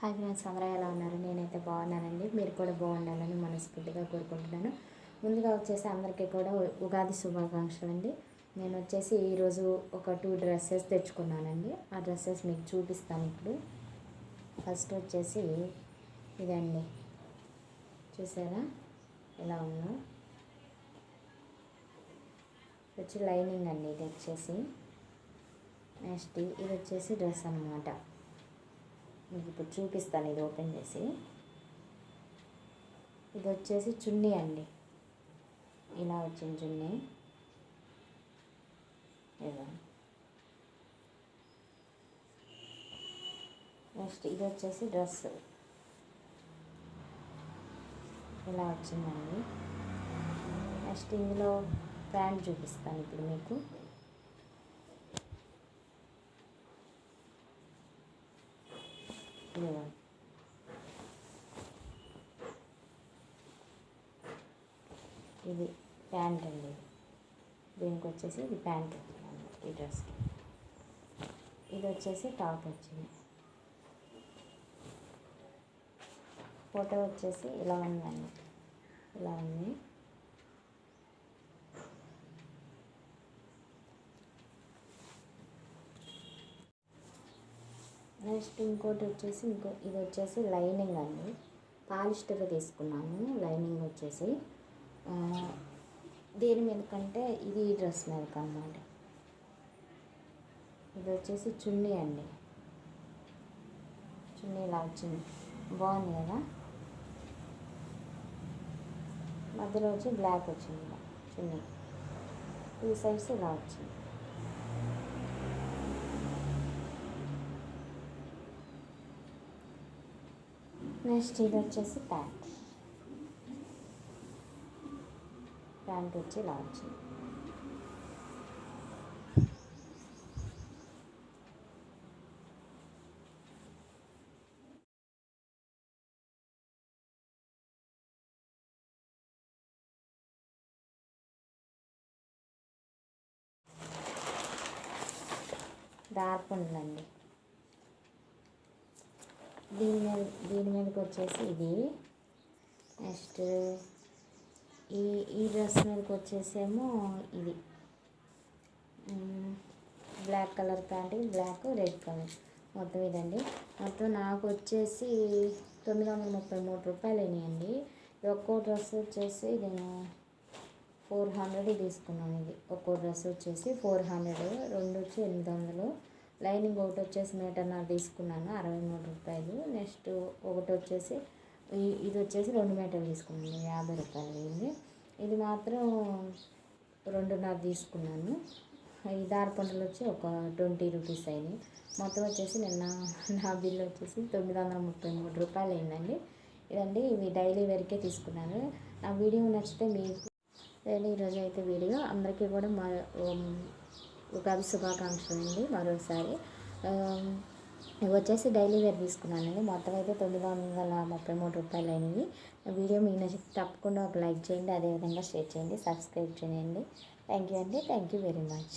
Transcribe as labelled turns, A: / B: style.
A: Hi friends అందరూ ఎలా ఉన్నారు? నేనైతే బాగున్నానండి. మీరు కూడా బాగుండాలని మనస్ఫూర్తిగా కోరుకుంటున్నాను. ముందుగా వచ్చేసి అందరికీ కూడా ఉగాది శుభాకాంక్షలు అండి. నేను వచ్చేసి ఈరోజు ఒక టూ డ్రెస్సెస్ తెచ్చుకున్నానండి. ఆ డ్రెస్సెస్ మీకు చూపిస్తాను ఇప్పుడు. ఫస్ట్ వచ్చేసి ఇదండి. చూసారా? ఎలా ఉందో? వచ్చి లైనింగ్ అండి ఇది వచ్చేసి. నెక్స్ట్ ఇది వచ్చేసి డ్రెస్ అనమాట మీకు ఇప్పుడు చూపిస్తాను ఇది ఓపెన్ చేసి. ఇది వచ్చేసి చున్నీ అండి. ఇలా వచ్చింది చున్నీ. ఏదో నెక్స్ట్ ఇది వచ్చేసి డ్రెస్ ఇలా వచ్చిందండి. నెక్స్ట్ ఇందులో ప్యాంట్ చూపిస్తాను ఇప్పుడు మీకు. ఇది ప్యాంట్ అండి. దీనికి వచ్చేసి ఇది ప్యాంట్ వచ్చింది ఈ డ్రెస్కి ఇది వచ్చేసి టాప్ వచ్చింది. ఫోటో వచ్చేసి ఇలా ఉందండి. ఇలా ఉంది. నెక్స్ట్ ఇంకోటి వచ్చేసి ఇంకో ఇది వచ్చేసి లైనింగ్ అండి. పాలిస్టర్ తీసుకున్నాను లైనింగ్ వచ్చేసి. దేని మీద కంటే ఇది డ్రెస్ మీదకి అన్నమాట ఇది వచ్చేసి చున్నీ అండి. చున్నీ ఇలా వచ్చింది బాగుంది కదా? మధ్యలో వచ్చి బ్లాక్ వచ్చింది. ఇలా చున్నీ. టూ సైడ్స్ ఇలా వచ్చింది. నెక్స్ట్ ఇది వచ్చేసి ప్యాంట్ ప్యాంట్ వచ్చి ఇలా వచ్చింది డార్క్ ఉందండి దీని మీద దీని మీదకి వచ్చేసి ఇది. నెక్స్ట్ ఈ ఈ డ్రెస్ మీదకి వచ్చేసేమో ఇది. Black colour pant black red colour. మొత్తం ఇదండి. మొత్తం నాకు వచ్చేసి తొమ్మిది వందల ముప్పై మూడు రూపాయలు అయినాయండి. ఒక్కో డ్రెస్ వచ్చేసి నేను ఫోర్ హండ్రెడ్ తీసుకున్నాను ఇది. ఒక్కో డ్రెస్ వచ్చేసి ఫోర్ హండ్రెడ్ రెండు వచ్చి ఎనిమిది వందలు. లైనింగ్ ఒకటి వచ్చేసి మీటర్న్నర తీసుకున్నాను అరవై మూడు రూపాయలు. నెక్స్ట్ ఒకటి వచ్చేసి ఇది వచ్చేసి రెండు మీటర్లు తీసుకున్నాను యాభై రూపాయలు అయింది. ఇది మాత్రం రెండున్నర తీసుకున్నాను. ఈ దారపంటలు వచ్చి ఒక ట్వంటీ రూపీస్ అయినాయి. మొత్తం వచ్చేసి నిన్న నా బిల్ వచ్చేసి తొమ్మిది వందల ముప్పై మూడు రూపాయలు అయిందండి. ఇదండి ఇవి డైలీ వేర్కే తీసుకున్నాను. నా వీడియో నచ్చితే మీకు ఈరోజు అయితే వీడియో అందరికీ కూడా మా ఉగాది శుభాకాంక్షలు అండి మరోసారి ఇవి వచ్చేసి డైలీ వేర్ తీసుకున్నానండి. మొత్తం అయితే తొమ్మిది వందల ముప్పై మూడు రూపాయలు అయినవి వీడియో మీకు నచ్చితే తప్పకుండా ఒక లైక్ చేయండి అదేవిధంగా షేర్ చేయండి సబ్స్క్రైబ్ చేయండి. థ్యాంక్ యూ అండి. Thank you very much.